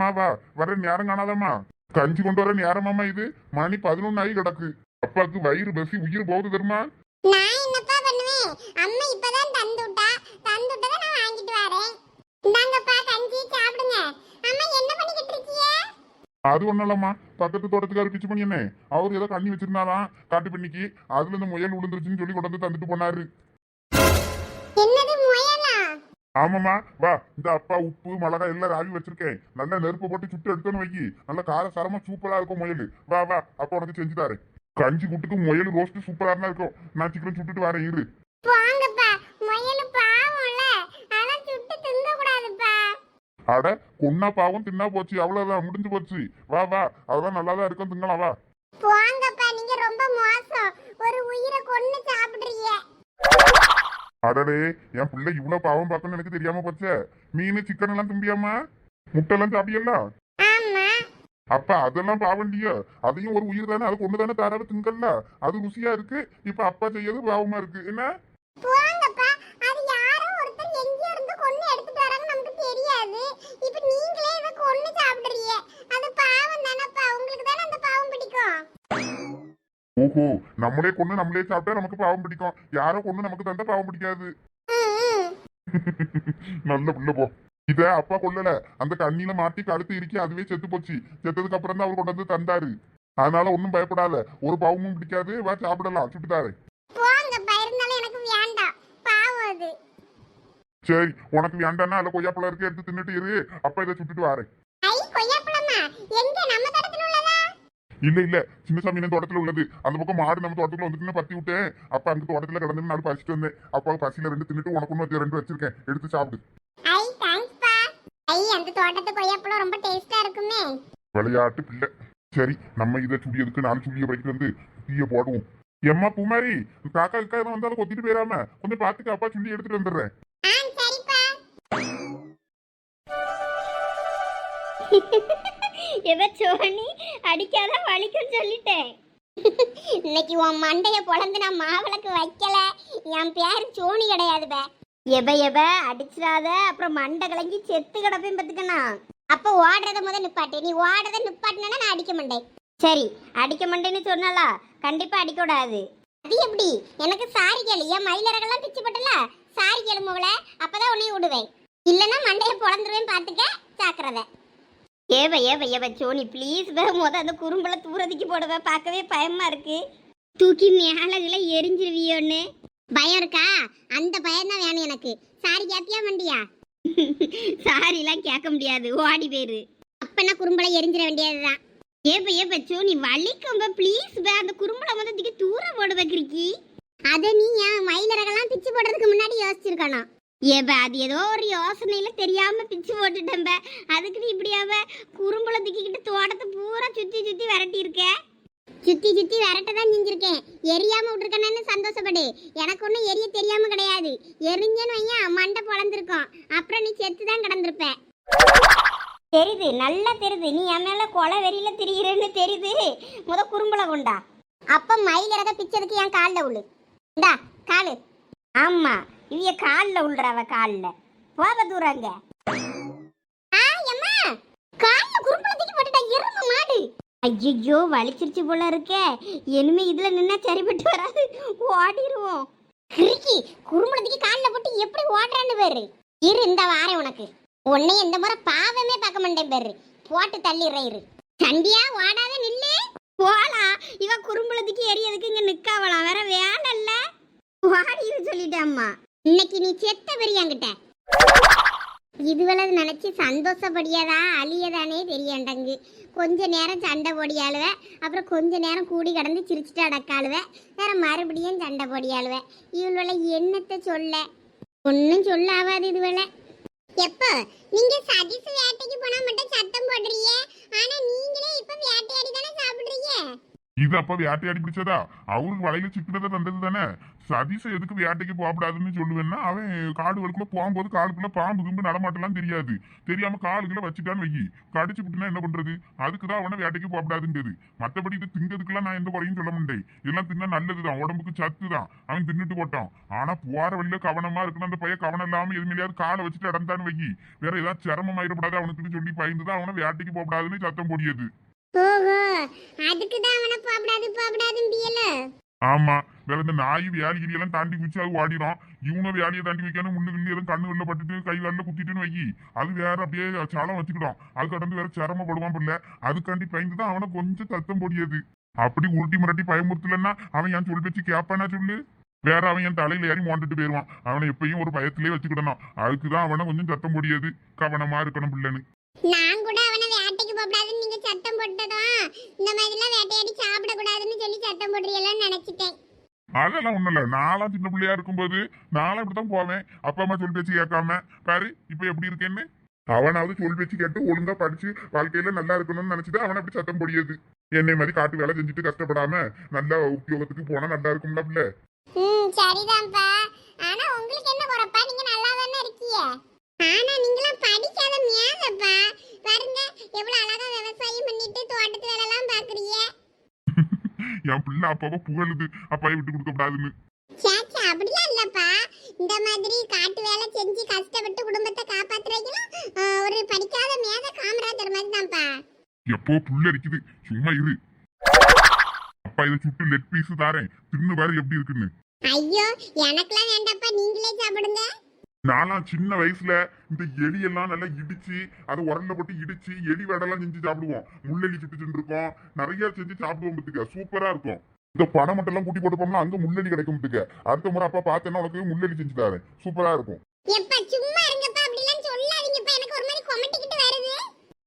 வாமா வா வர நேரம் காணாதம்மா. கஞ்சி கொண்டு வர நேரமாமா இது. மணி பதினொன்னு ஆகி கிடக்கு. அப்பாவுக்கு வயிறு பசி உயிர் போகுது தெரியுமா? நான் என்னப்பா பண்ணுவேன்? அம்மா இப்பதான் தந்து விட்டா. தந்து விட்டதை நான் வாங்கிட்டு வரேன். இந்தாங்கப்பா கஞ்சி சாப்பிடுங்க. அம்மா என்ன பண்ணிக்கிட்டு இருக்கீங்க அது ஒண்ணும் இல்லம்மா. பக்கத்து தோட்டத்துக்காரு பிச்சு பண்ணி என்ன அவர் ஏதோ கண்ணி வச்சிருந்தாராம் காட்டு பண்ணிக்கு அதுல இந்த முயல் விழுந்துருச்சுன்னு சொல்லி கொண்டு வந்து தந்துட்டு போனாரு. ஆமாம்மா. வா இந்த அப்பா உப்பு மிளகாய் எல்லாம் ராவி வச்சிருக்கேன். நல்லா நெருப்பு போட்டு சுட்டு எடுத்தோன்னு வைக்கி நல்லா கார சாரமா சூப்பரா இருக்கும் முயல். வா வா அப்பா உனக்கு செஞ்சு தரேன். கஞ்சி கூட்டுக்கு முயல் ரோஸ்ட் சூப்பரா தான் இருக்கும். நான் சீக்கிரம் சுட்டுட்டு வரேன் இரு. அட கொன்னா பாவம் தின்னா போச்சு. அவ்வளவுதான் முடிஞ்சு போச்சு. வா வா அதெல்லாம் நல்லா தான் இருக்கும். திங்கலாம் வா போங்கப்பா நீங்க ரொம்ப மோசம் ஒரு உயிரை கொன்னு சாப்பிடுறீங்க அடடே என் பிள்ளை இவ்வளவு பாவம் பார்க்கணும்னு எனக்கு தெரியாம போச்சே. மீன் சிக்கன் எல்லாம் திம்பியாமா? முட்டை எல்லாம் சாப்பிடியல்ல ஆமா. அப்ப அதெல்லாம் பாவம் இல்லையா. அதையும் ஒரு உயிர் தானே அது கொண்டு தானே தாராள திங்கல்ல? அது ருசியா இருக்கு. இப்ப அப்பா செய்யறது பாவமா இருக்கு. என்ன போங்கப்பா அது யாரோ ஒருத்தர் எங்க இருந்து கொன்னு எடுத்துட்டு வராங்க நமக்கு தெரியாது இப்ப நீங்களே இத கொன்னு சாப்பிடுறீங்க அது பாவம் தானப்பா உங்களுக்கு தானே அந்த பாவம் பிடிக்கும் ஓஹோ நம்மளே கொண்டு நம்மளே சாப்பிட்டா நமக்கு பாவம் பிடிக்கும். யாரோ கொண்டு நமக்கு தந்தா பாவம் பிடிக்காது. நல்ல புள்ள போ. இத அப்பா கொல்லல. அந்த கண்ணில மாட்டி கழுத்து இறுக்கி அதுவே செத்து போச்சு. செத்ததுக்கு அப்புறம் தான் அவர் கொண்டு வந்து தந்தாரு. அதனால ஒன்றும் பயப்படாத. ஒரு பாவமும் பிடிக்காது. வா சாப்பிடலாம். அது. சரி உனக்கு வேண்டாம்னா அதுல கொய்யாப்பழம் இருக்கு எடுத்து தின்னுட்டு இரு. அப்பா இதை சுட்டுட்டு வரேன் ஐ கொய்யாப்பழமா எங்க நம்ம தடத்துல உள்ளதா இல்ல இல்ல. சின்னசாமி தோட்டத்துல உள்ளது. அந்த பக்கம் மாடு நம்ம தோட்டத்துல வந்துட்டுன்னு பத்தி விட்டேன். அப்ப அங்க தோட்டத்துல கிடந்து நாலு பறிச்சுட்டு வந்தேன். அப்பா பசியில ரெண்டு தின்னுட்டு உனக்கு ஒன்று ரெண்டு வச்சிருக்கேன். எடுத்து சாப்பிடு. ஐ தேங்க்ஸ்ப்பா ஐ அந்த தோட்டத்து கொய்யாப்பழம் ரொம்ப டேஸ்டா இருக்குமே. விளையாட்டு பிள்ளை. சரி நம்ம இதை சுடியதுக்கு நாலு சுடிய பறிக்கிட்டு வந்து தீய போடுவோம். எம்மா பூமாரி காக்கா இருக்கா எதுவும் வந்தாலும் கொத்திட்டு போயிடாம கொஞ்சம் பாத்துக்க அப்பா சுண்டி எடுத்துட்டு வந்துடுறேன். சரிப்பா. எவ சோனி? அடிக்காத வலிக்கும் சொல்லிட்டேன். இன்னைக்கு உன் மண்டைய பொழந்து நான் மாவிளக்கு வைக்கல. என் பேர் சோனி கிடையாது பே. எவ எவ அடிச்சிடாத. அப்புறம் மண்டை கலங்கி செத்து கிடப்பேன் பத்துக்கண்ணா அப்ப ஓடுறத முத நிப்பாட்டு. நீ ஓடுறத நிப்பாட்டினா நான் அடிக்க மாட்டேன். சரி அடிக்க மாட்டேன்னு சொன்னாலா கண்டிப்பா அடிக்க கூடாது அது எப்படி? எனக்கு சாரி கேளு. என் மயிலரகெல்லாம் பிச்சு போட்டல? சாரி கேளு மோகல அப்பதான் உன்னை விடுவேன். இல்லைன்னா மண்டைய பொழந்துருவேன் பாத்துக்க ஜாக்கிரதை. ஏவ ஏவ ஏவ சோனி ப்ளீஸ் வே முத அந்த குறும்பல தூரத்துக்கு போடுவ பார்க்கவே பயமா இருக்கு. தூக்கி மேலகுல எரிஞ்சிருவியோன்னு. பயம் இருக்கா? அந்த பயம் தான் வேணும் எனக்கு. சாரி கேப்பியா மண்டியா? சாரிலாம் கேட்க முடியாது ஓடி பேரு அப்பனா குறும்பலை எரிஞ்சிட வேண்டியதுதான். ஏப்ப ஏப்ப சோனி வலிக்கும் ப்ளீஸ் வே அந்த குறும்பல மொத்தத்துக்கு தூக்கி தூரம் போட கிரிக்கி அதை நீ என் மயிலரகெல்லாம் பிச்சு போடுறதுக்கு முன்னாடி யோசிச்சிருக்கணும். ஏப்ப அது ஏதோ ஒரு யோசனையில தெரியாம பிச்சு போட்டுட்டேன் அதுக்கு நீ இப்படியாவ குறும்புல தூக்கிக்கிட்டு தோட்டத்தை பூரா சுத்தி சுத்தி விரட்டி இருக்க சுத்தி சுத்தி விரட்ட தான் செஞ்சிருக்கேன். எரியாம விட்டுருக்கேன்னு சந்தோஷப்படு? எனக்கு ஒன்றும் எரிய தெரியாம கிடையாது. எரிஞ்சேன்னு வையன் மண்டை பொழந்திருக்கோம். அப்புறம் நீ செத்து தான் கிடந்திருப்ப. தெரியுது நல்லா தெரியுது நீ என் மேல கொலை வெறியில திரியிறேன்னு தெரியுது முத குறும்புல கொண்டா. அப்ப மயிலரக பிச்சதுக்கு என் காலில் உழு. இந்தா காலு. ஆமா. இவைய காலில் உள்றவ காலில். போக தூரங்க. குறும்பளத்துக்கு ஐயோ வலிச்சிருச்சு போல இருக்கே. இனிமே இதுல நின்னா சரிப்பட்டு வராது. ஓடிடுவோம் கிறுக்கி குறும்பளத்துக்கு காலில் போட்டு எப்படி ஓடுறான்னு பேரு. இரு இந்த வாரேன் உனக்கு. உன்னை இந்த முறை பாவமே பார்க்க மாட்டேன் பேரு. போட்டு தள்ளிடுறேன் இரு. சந்தியா ஓடாத நில்லு. போலாம் இவ குறும்புலத்துக்கு எரியதுக்கு இங்க நிக்காவலாம் வேற வேலை இல்ல ஓடிடு சொல்லிட்டேம்மா இன்னைக்கு நீ செத்த பெரியாங்கிட்ட இதுவளை நினைச்சு சந்தோஷப்படியாதா அழியதானே தெரியண்டங்கு கொஞ்ச நேரம் சண்டை போடியாளுவ அப்புறம் கொஞ்ச நேரம் கூடி கடந்து சிரிச்சுட்டு அடக்காளுவ வேற மறுபடியும் சண்டை போடியாளுவ இவளோட என்னத்தை சொல்ல. ஒன்றும் சொல்ல ஆகாது இதுவளை. எப்போ? நீங்க சதீஷ் வேட்டைக்கு போனா மட்டும் சத்தம் போடுறீங்க. ஆனா நீங்களே இப்ப வேட்டையாடி தானே சாப்பிடுறீங்க. இது அப்ப வேட்டையாடி பிடிச்சதா? அவருக்கு வலையில சிக்கினதை தந்தது தானே சதீஷ எதுக்கு வேட்டைக்கு போகக்கூடாதுன்னு சொல்லுவேன்னா அவன் காடுகளுக்குள்ள போகும்போது காலுக்குள்ள பாம்பு கும்பு நடமாட்டெல்லாம் தெரியாது. தெரியாம காலுக்குள்ள வச்சுட்டான்னு வைக்கி கடிச்சு விட்டுனா என்ன பண்றது? அதுக்கு தான் அவனை வேட்டைக்கு போகப்படாதுன்றது. மத்தபடி இது திங்கிறதுக்குலாம் நான் எந்த குறையும் சொல்ல முடியாது இதெல்லாம் தின்னா நல்லதுதான். உடம்புக்கு சத்து தான் அவன் தின்னுட்டு போட்டான். ஆனா போற வழியில கவனமா இருக்கணும். அந்த பையன் கவனம் இல்லாம எதுமையாவது காலை வச்சுட்டு இடந்தான் வைக்கி வேற ஏதாவது சிரமம் ஆயிடப்படாது அவனுக்கு சொல்லி பயந்து தான் அவனை வேட்டைக்கு போகக்கூடாதுன்னு சத்தம் போடியது. ஓஹோ. அதுக்கு தான் அவனை போகப்படாது போகப்படாதுன்னு ஆமா. வேற இந்த நாய் வேலைகிரி எல்லாம் தாண்டி குச்சி அது ஓடிடும் இவனும் வேலையை தாண்டி வைக்கணும் முன்னு கிள்ளி எதுவும் கண்ணு வெளில பட்டுட்டு கை வெளில குத்திட்டுன்னு வைக்கி அது வேற அப்படியே சலம் வச்சுக்கிடும். அது கடந்து வேற சிரமப்படுவான் பிள்ளை. அதுக்காண்டி பயந்து தான் அவனை கொஞ்சம் தத்தம் பொடியது. அப்படி உருட்டி மிரட்டி பயமுறுத்தலன்னா அவன் என் சொல் பேச்சு கேட்பானா சொல்லு? வேற அவன் என் தலையில ஏறி மோண்டுட்டு போயிருவான். அவனை எப்பயும் ஒரு பயத்திலே வச்சுக்கிடணும். அதுக்குதான் அவனை கொஞ்சம் சத்தம் பொடியது. கவனமா இருக்கணும் பிள்ளைன்னு. நான் கூட சத்தம் போட்டதும் இந்த மாதிரிலாம் வேட்டையாடி சாப்பிடக்கூடாதுன்னு சொல்லி சத்தம் போடுறீங்களான்னு நினைச்சிட்டேன். அதெல்லாம் ஒண்ணும் இல்ல. நான்லாம் சின்ன பிள்ளையா இருக்கும்போது நானும் இப்படித்தான் போவேன். அப்பா அம்மா சொல் பேச்சு கேட்காம. பாரு இப்ப எப்படி இருக்கேன்னு? அவனாவது சொல் பேச்சு கேட்டு ஒழுங்கா படிச்சு வாழ்க்கையில நல்லா இருக்கணும்னு நினைச்சிட்டு அவனை அப்படி சத்தம் பொடியது. என்னை மாதிரி காட்டு வேலை செஞ்சுட்டு கஷ்டப்படாம நல்ல உத்தியோகத்துக்கு போனா நல்லா இருக்கும்ல பிள்ளை. சரிதான்ப்பா. ஆனா உங்களுக்கு என்ன குறைப்பா? நீங்க நல்லா தானே இருக்கீங்க. ஆனா நீங்களாம் படிக்காத மேலப்பா பாருங்க எவ்வளவு அழகா விவசாயம் பண்ணிட்டு தோட்டத்து வேலை எல்லாம் பாக்குறீங்க என் பிள்ளை அப்பாவை புகழுது. அப்பாவை விட்டு கொடுக்க கூடாதுன்னு அப்படிலாம் இல்லப்பா. இந்த மாதிரி காட்டு வேலை செஞ்சு கஷ்டப்பட்டு குடும்பத்தை காப்பாத்துறீங்களும் ஒரு படிக்காத மேத காமராஜர் மாதிரி தான்ப்பா எப்போ புள்ள இருக்குது சும்மா இரு. அப்பா இதை சுட்டு லெட் பீஸ் தாரேன். தின்னு பாரு எப்படி இருக்குன்னு. ஐயோ எனக்கெல்லாம் வேண்டாப்பா நீங்களே சாப்பிடுங்க. நான்லாம் சின்ன வயசுல இந்த எலியெல்லாம் நல்லா இடிச்சு அதை உரல்ல போட்டு இடிச்சு எலி வடெல்லாம் செஞ்சு சாப்பிடுவோம். முள்ளெலி சுட்டு செஞ்சுருக்கோம் நிறைய செஞ்சு சாப்பிடுவோம் பத்துக்க. சூப்பரா இருக்கும். இந்த படம் மட்டும் எல்லாம் கூட்டி போட்டு போனோம்னா அங்க முள்ளெலி கிடைக்கும் பத்துக்க. அடுத்த முறை அப்பா பார்த்தேன்னா உனக்கு முள்ளெலி செஞ்சு தரேன். சூப்பரா இருக்கும் எப்பா சும்மா இருங்கப்பா அப்படிலாம் சொல்லாதீங்கப்பா எனக்கு ஒரு மாதிரி கொமட்டிக்கிட்டு வருது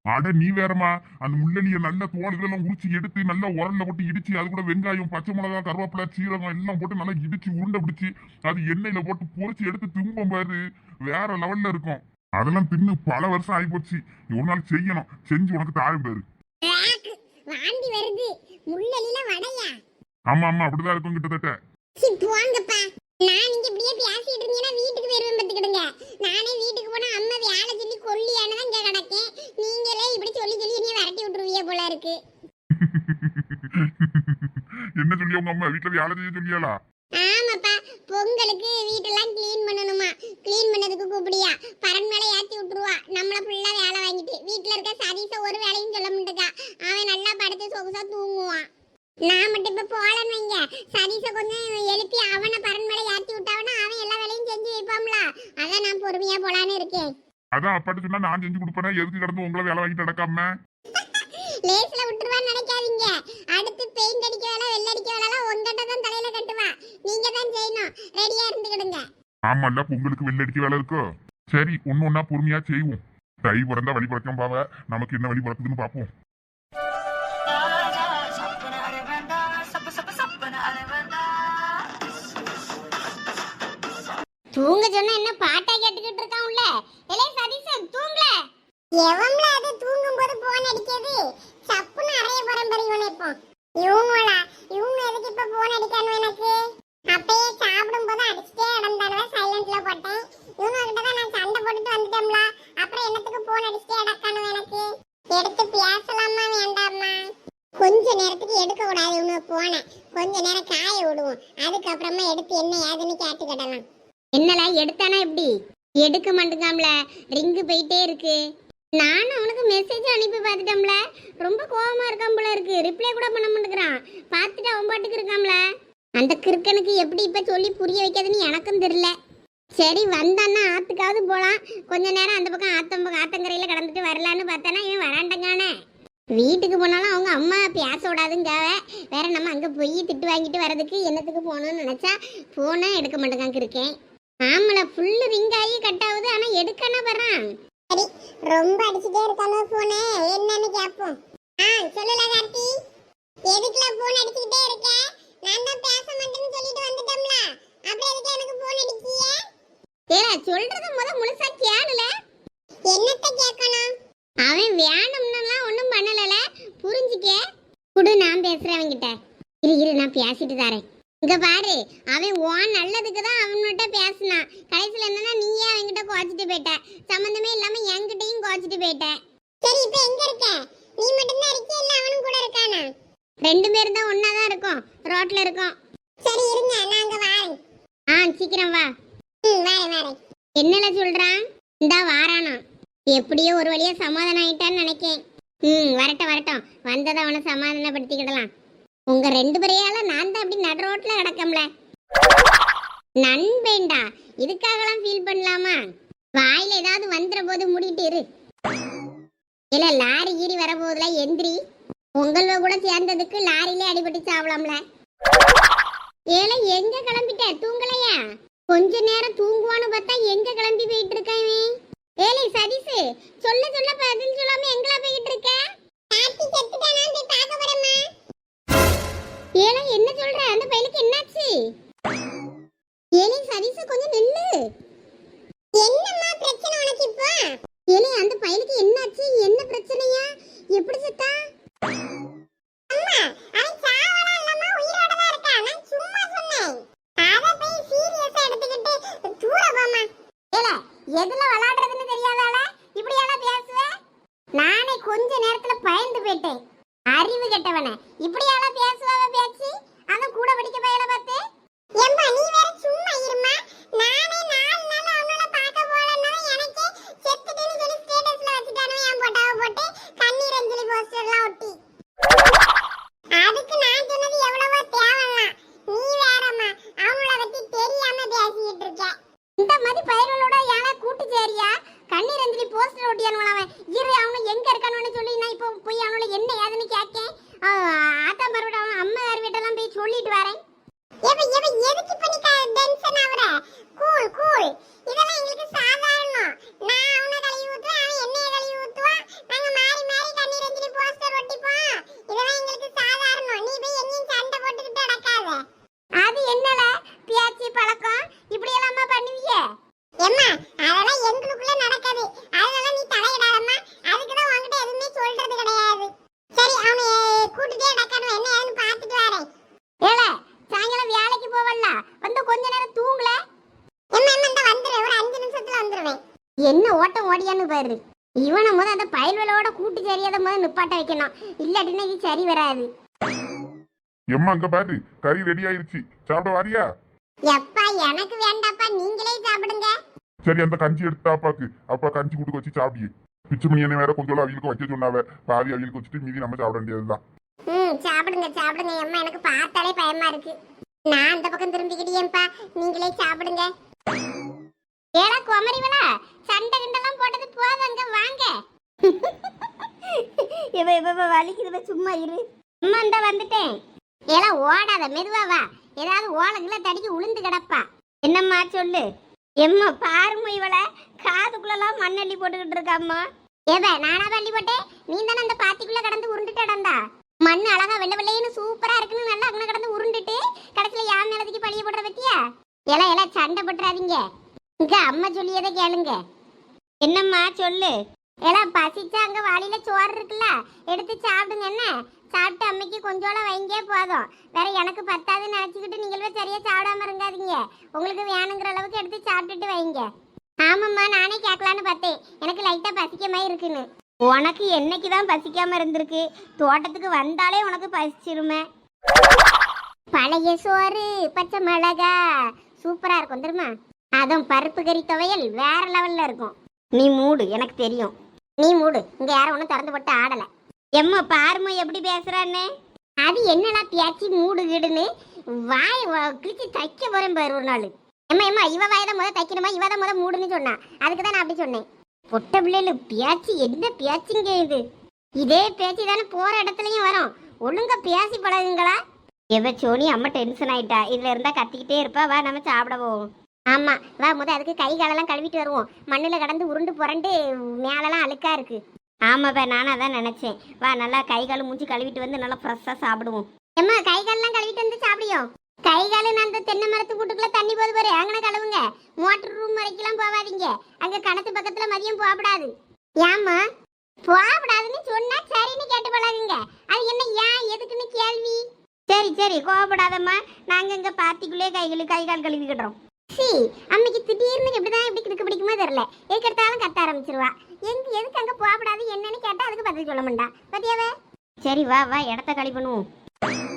அட நீ வேறமா அந்த முள்ளெலிய நல்ல தோல்களெல்லாம் உரிச்சு எடுத்து நல்லா உரல்ல போட்டு இடிச்சு அது கூட வெங்காயம் பச்சை மிளகா கருவேப்பிலை சீரகம் எல்லாம் போட்டு நல்லா இடிச்சு உருண்டை பிடிச்சு அது எண்ணெயில போட்டு பொரிச்சு எடுத்து திம்பம் பாரு. வேற லெவல்ல இருக்கும். அதெல்லாம் தின்னு பல வருஷம் ஆகிப்போச்சு ஒரு நாள் செய்யணும். செஞ்சு உனக்கு தாழும் பாரு. வாந்தி வருது. முள்ளலில வடையா? ஆமா ஆமா அப்படிதான் இருக்கும் கிட்டத்தட்ட. நான் நீங்க இப்படியே பேசிட்டு இருந்தீங்கன்னா வீட்டுக்கு வருவேன் பத்துக்கிடுங்க நானே வீட்டுக்கு போனா அம்மா வேலை சொல்லி கொல்லியானு தான் இங்க கிடக்கேன். நீங்களே இப்படி சொல்லி சொல்லி என்னைய விரட்டி விட்டுருவீங்க போல இருக்கு. என்ன சொல்லி உங்க அம்மா? வீட்டுல வேலை செய்ய சொல்லியாளா? ஆமாப்பா பொங்கலுக்கு வீட்டெல்லாம் க்ளீன் பண்ணணுமா? க்ளீன் பண்ணதுக்கு கூப்பிடியா? பரன் மேலே ஏற்றி விட்டுருவா. நம்மள ஃபுல்லா வேலை வாங்கிட்டு. வீட்டில் இருக்க சதீஷ ஒரு வேலையும் சொல்ல மாட்டேக்கா. அவன் நல்லா படுத்து சொகுசா தூங்குவான். நான் மட்டும் இப்போ போலன்னு வைங்க. சதீஷ கொஞ்சம் எழுப்பி அவனை பரன் மேலே ஏற்றி விட்டாவனா அவன் எல்லா வேலையும் செஞ்சு வைப்பான்ல. அதான் நான் பொறுமையா போலான்னு இருக்கேன். அதான் அப்பாட்டு சொன்னா நான் செஞ்சு கொடுப்பேனா? எதுக்கு கிடந்து உங்களை வேலை வாங்கிட்டு நடக்காம? லேஸ்ல விட்டுருவான்னு நினைக்காதீங்க. அடுத்து பெயிண்ட் அடிக்க வேலை வெள்ளை அடிக்க வேலை உங்ககிட்ட தான் தலையில கட்டுவா. நீங்க தான் செய்யணும். ரெடியா இருந்துக்கிடுங்க ஆமால்ல பொங்கலுக்கு வெள்ளடிக்க வேலை இருக்கோ? சரி ஒன்னு ஒன்னா பொறுமையா செய்வோம். தை பிறந்தா வழி பிறக்கும் பாவ. நமக்கு என்ன வழி பிறக்குதுன்னு பார்ப்போம் தூங்க சொன்னா என்ன பாட்டா கேட்டுக்கிட்டு இருக்கான்ல? எலே சதீசன் தூங்கல. எவன்ல அது தூங்கும் போது போன் அடிக்கிறது? சப்புன்னு அறைய பரம்பரை இவனை இப்போ. இவங்களா? இவங்க எதுக்கு இப்ப போன் அடிக்கணும் எனக்கு? அப்பயே சாப்பிடும் போது அடிச்சுட்டே இடந்தானவ சைலண்ட்ல போட்டேன். இவங்க கிட்ட தான் நான் சண்டை போட்டுட்டு வந்துட்டோம்ல அப்புறம் என்னத்துக்கு போன் அடிச்சுட்டே இடக்கணும் எனக்கு? எடுத்து பேசலாமா வேண்டாமா? கொஞ்ச நேரத்துக்கு எடுக்க கூடாது இவனு போன கொஞ்ச நேரம் காய விடுவோம். அதுக்கப்புறமா எடுத்து என்ன ஏதுன்னு கேட்டுக்கிடலாம். என்னல எடுத்தானா எப்படி எடுக்க மாட்டேங்காம்ல. ரிங்கு போயிட்டே இருக்கு. நானும் அவனுக்கு மெசேஜ் அனுப்பி பார்த்துட்டோம்ல. ரொம்ப கோவமா இருக்கான் போல இருக்கு. ரிப்ளை கூட பண்ண மாட்டேங்கிறான். பார்த்துட்டு அவன் பாட்டுக்கு இருக்காம்ல அந்த கிறுக்கனுக்கு எப்படி இப்போ சொல்லி புரிய வைக்கிறதுன்னு எனக்கும் தெரியல. சரி வந்தான்னா ஆத்துக்காவது போகலாம் கொஞ்ச நேரம் அந்த பக்கம் ஆத்தம் ஆத்தங்கரையில் கடந்துட்டு வரலான்னு பார்த்தானா இவன் வராண்டங்கானே வீட்டுக்கு போனாலும் அவங்க அம்மா பேச விடாதுங்காவ வேற நம்ம அங்கே போய் திட்டு வாங்கிட்டு வரதுக்கு என்னத்துக்கு போகணும்னு நினச்சா ஃபோனை எடுக்க மாட்டேங்காங்க இருக்கேன் ஆமல ஃபுல்லு ரிங் ஆகி கட் ஆகுது. ஆனா எடுக்கனா வர்றான்? சரி ரொம்ப அடிச்சுட்டே இருக்கானோ போனே என்னன்னு கேப்போம். ஆ சொல்லுல கார்த்தி எதுக்குல போன் அடிச்சுக்கிட்டே இருக்க? நான் தான் பேச மாட்டேன்னு சொல்லிட்டு வந்துட்டோம்ல. அப்புறம் எதுக்கு எனக்கு போன் அடிக்கிய ஏல சொல்றது முத முழுசா கேளுல. என்னத்த கேட்கணும் அவன் வேணும்னுலாம் ஒண்ணும் பண்ணலல. புரிஞ்சுக்க. குடு நான் பேசுறேன் அவன்கிட்ட. இரு இரு நான் பேசிட்டு தரேன். இங்க பாரு அவன் உன் நல்லதுக்கு தான் அவன்கிட்ட பேசினான். கடைசியில் என்னன்னா நீயே அவன்கிட்ட குறைச்சிட்டு போயிட்ட. சம்மந்தமே இல்லாம என்கிட்டயும் குறைச்சிட்டு போயிட்ட. சரி இப்போ எங்க இருக்க? நீ மட்டும்தான் இருக்கியா இல்ல அவனும் கூட இருக்கானா? ரெண்டு பேரும் தான் ஒண்ணா தான் இருக்கோம். ரோட்ல இருக்கோம். சரி இருங்க நான் அங்க வாரேன். ஆ சீக்கிரம் வா. ம் வாரேன் வாரேன். என்னல சொல்றான்? இந்தா வாரானா எப்படியோ ஒரு வழியா சமாதானம் ஆயிட்டான்னு நினைக்கேன். ம் வரட்டும் வரட்டும். வந்ததை அவனை சமாதானப்படுத்திக்கிடலாம். உங்க ரெண்டு பேரையால நான் தான் அப்படி நடு ரோட்ல கிடக்கம்ல. நண்பேண்டா இதுக்காகலாம் ஃபீல் பண்ணலாமா? வாயில ஏதாவது வந்துற போது முடிட்டு இரு. இல்ல லாரி கீரி வர போதுல எந்திரி. உங்கள கூட சேர்ந்ததுக்கு லாரில அடிபட்டு சாவலாம்ல. ஏல எங்க கிளம்பிட்ட? தூங்கலையா? கொஞ்ச நேரம் தூங்குவான்னு பார்த்தா எங்க கிளம்பி போயிட்டு இருக்கான் இவன்? ஏலே சதீஷ் சொல்ல சொல்ல பதில் சொல்லாம எங்களா போயிட்டு இருக்க பாட்டி செத்துட்டானா போய் பார்க்க வரமா ஏலே என்ன சொல்ற? அந்த பையனுக்கு என்னாச்சு? ஏனி சதீஷ் கொஞ்சம் நில்லு. என்னம்மா பிரச்சனை உனக்கு இப்போ? ஏலே அந்த பையனுக்கு என்னாச்சு? என்ன பிரச்சனையா? எப்படி செத்தா? அம்மா அவன் சாவலாம் இல்லம்மா உயிரோட தான் இருக்கான். நான் சும்மா சொன்னேன். அத போய் சீரியஸா எடுத்துக்கிட்டு தூர போமா ஏல எதுல விளையாடுறதுன்னு தெரியாதால இப்படி எல்லாம் பேசுவ? நானே கொஞ்ச நேரத்துல பயந்து போயிட்டேன். அறிவு கெட்டவன. இப்படி எல்லாம் பேசுவ பேச்சு அவன் கூட படிக்க பையல பார்த்து எம்மா நீ வேற சும்மா இருமா நானே நாலு நாள் அவனால பார்க்க போலன்னா எனக்கு செத்துட்டேன்னு சொல்லி ஸ்டேட்டஸ்ல வச்சுட்டானே என் போட்டாவை போட்டு கண்ணீர் அஞ்சலி போஸ்டர்லாம் ஒட்டி அதுக்கு நான் சொன்னது எவ்வளவோ தேவலாம் நீ வேறம்மா அவங்கள பத்தி தெரியாம பேசிட்டு இருக்க இந்த மாதிரி பயிர்களோட யாரா கூட்டு சேரியா கண்ணீர் அஞ்சலி போஸ்டர் ஒட்டியானுவல அவன் இரு அவன் எங்க இருக்கானு சொல்லி நான் இப்போ போய் அவனோட என்ன ஏதுன்னு கேட்கேன் ஆத்தா மறுபடியும் அவன் அம்மா யார் வீட்டெல்லாம் போய் சொல்லிட்டு வரேன் எவ எவ எதுக்கு இப்ப நீ டென்ஷன் ஆவற கூல் கூல் இதெல்லாம் எங்களுக்கு சாதாரணம் நான் அவனை கழுவி ஊத்துவேன் அவன் என்னைய கழுவி ஊத்துவான் நாங்க மாறி மாறி கண்ணீர் அஞ்சலி போஸ்டர் ஒட்டிப்போம் இதெல்லாம் எங்களுக்கு சாதாரணம் நீ போய் எங்கேயும் சண்டை போட்டுக்கிட்டு நடக்காத அது என்னல பேச்சு பழக்கம் இப்படி எல்லாமா பண்ணுவீங்க எம்மா அதெல்லாம் எங்களுக்குள்ள நடக்காது அதெல்லாம் நீ தலையிடாதம்மா அதுக்கு தான் உன்கிட்ட எதுவுமே சொல்றது கிடையாது சரி அவனை கூட்டிட்டே நடக்கணும் என்ன ஏதுன்னு பார்த்துட்டு வரேன் ஏல சாயங்காலம் வேலைக்கு போவல்ல வந்து கொஞ்ச நேரம் தூங்கல எம்மா எம்மா இந்த வந்துரு ஒரு அஞ்சு நிமிஷத்துல வந்துருவேன் என்ன ஓடியான்னு பாரு. இவனை முத அந்த பயல்வலோட கூட்டு சரியாத முத நிப்பாட்ட வைக்கணும். இல்லாட்டினா இது சரி வராது. எம்மா அங்க பாரு கறி ரெடி ஆயிருச்சு. சாப்பிட வாரியா? எப்பா எனக்கு வேண்டாப்பா நீங்களே சாப்பிடுங்க. சரி அந்த கஞ்சி எடுத்தா அப்பாக்கு அப்பா கஞ்சி கூட்டுக்கு வச்சு சாப்பிடியே. பிச்சு மணி என்ன வேற கொஞ்சம் அவங்களுக்கு வைக்க சொன்னாவ. பாதி அவங்களுக்கு வச்சுட்டு மீதி நம்ம சாப்பிட வேண்டியதுதான். ம் சாப்பிடுங்க சாப்பிடுங்க. அம்மா எனக்கு பார்த்தாலே பயமா இருக்கு. நான் அந்த பக்கம் திரும்பிக்கிட்டேன்ப்பா. நீங்களே சாப்பிடுங்க. ஏடா குமரிவளா? சண்டை கிண்டெல்லாம் போட்டது போதும் அங்க வாங்க இவ இவ வலிக்குது சும்மா இரு. அம்மா இந்த வந்துட்டேன். ஏலா ஓடாத மெதுவா வா. ஏதாவது ஓலங்கள தடிக்கி உளுந்து கிடப்பா. என்னம்மா சொல்லு? எம்மா பாரும்மா இவள. காதுக்குள்ளலாம் மண்ணள்ளி போட்டுக்கிட்டு இருக்காம்மா ஏவ நானா பள்ளி போட்டேன்? நீ தானே அந்த பாத்திக்குள்ள கடந்து உருண்டுட்டு கிடந்தா மண் அழகா வெள்ளை வெள்ளையன்னு சூப்பரா இருக்குன்னு நல்லா அங்கே கடந்து உருண்டுட்டு கடைசியில யார் மேலத்துக்கு பழிய போடுற பத்தியா? எல்லாம் எல்லாம் சண்டை போட்டுறாதீங்க. இங்க அம்மா சொல்லியதை கேளுங்க. என்னம்மா சொல்லு? எல்லாம் பசிச்சா அங்க வாளியில சோறு இருக்குல்ல? எடுத்து சாப்பிடுங்க என்ன? சாப்பிட்டு அம்மைக்கு கொஞ்சோட வைங்க போதும். வேற எனக்கு பத்தாதுன்னு நினைச்சுக்கிட்டு நீங்களே சரியா சாப்பிடாம இருங்காதீங்க உங்களுக்கு வேணுங்கிற அளவுக்கு எடுத்து சாப்பிட்டுட்டு வைங்க. ஆமாம்மா நானே கேட்கலான்னு பார்த்தேன். எனக்கு லைட்டா பசிக்க மாதிரி இருக்குன்னு. உனக்கு என்னைக்கு தான் பசிக்காம இருந்திருக்கு? தோட்டத்துக்கு வந்தாலே உனக்கு பசிச்சிருமே. பழைய சோறு பச்சை மிளகா சூப்பரா இருக்கும் தெரியுமா? அதுவும் பருப்பு கறி துவையல் வேற லெவல்ல இருக்கும். நீ மூடு எனக்கு தெரியும். நீ மூடு இங்க யாரும் ஒன்றும் திறந்து போட்டு ஆடல. எம்மா பாரும்மா எப்படி பேசுறான்னு? அது என்னடா பேச்சு மூடு கிடுன்னு? வாய் வ- கிழிச்சு தைக்க போறேன் பாரு ஒரு நாள். ஏம்மா எம்மா இவ வாயை தான் தைக்கணுமா? இவ தான் மூடுன்னு சொன்னா. அதுக்கு தான் நான் அப்படி சொன்னேன். பொட்ட பிள்ளைல பேச்சு என்ன பேச்சுங்க இது? இதே பேச்சு தானே போற இடத்துலயும் வரும். ஒழுங்கா பேசி பழகுங்களா? எவ சோனி அம்மா டென்ஷன் ஆயிட்டா. இதுல இருந்தா கத்திக்கிட்டே இருப்பா. வா நம்ம சாப்பிட போவோம். ஆமா வா முத அதுக்கு கை காலெல்லாம் கழுவிட்டு வருவோம். மண்ணுல கடந்து உருண்டு புரண்டு மேலெல்லாம் அழுக்கா இருக்கு. ஆமாப்பா நானும் அதான் நினைச்சேன். வா நல்லா கை கால் மூஞ்சி கழுவிட்டு வந்து நல்லா ஃப்ரெஷ்ஷாக சாப்பிடுவோம். ஏம்மா கை காலெல்லாம் கழுவிட்டு வந்து சாப்பிடியும் கை காலு நான் அந்த தென்னை மரத்து கூட்டுக்குள்ள தண்ணி போது பாரு அங்கன கழுவுங்க. மோட்டர் ரூம் வரைக்கும் போகாதீங்க அங்க கணத்து பக்கத்துல மதியம் போகப்படாது. ஏம்மா போகப்படாதுன்னு சொன்னா சரின்னு கேட்டு பழகுங்க அது என்ன ஏன் எதுக்குன்னு கேள்வி? சரி சரி கோவப்படாதம்மா. நாங்க இங்க பார்ட்டிக்குள்ளே கைகள் கை கால் கழுவிக்கிடுறோம். சி அம்மைக்கு திடீர்னு எப்படிதான் இப்படி கிடுக்க பிடிக்குமோ தெரியல. எதுக்கு கட்ட கத்த ஆரம்பிச்சிருவா. எங்க எதுக்கு அங்க போகக்கூடாது என்னன்னு கேட்டா அதுக்கு பதில் சொல்ல மாட்டா. பத்தியாவே? சரி வா வா இடத்த கழிப்பணும் பண்ணுவோம்.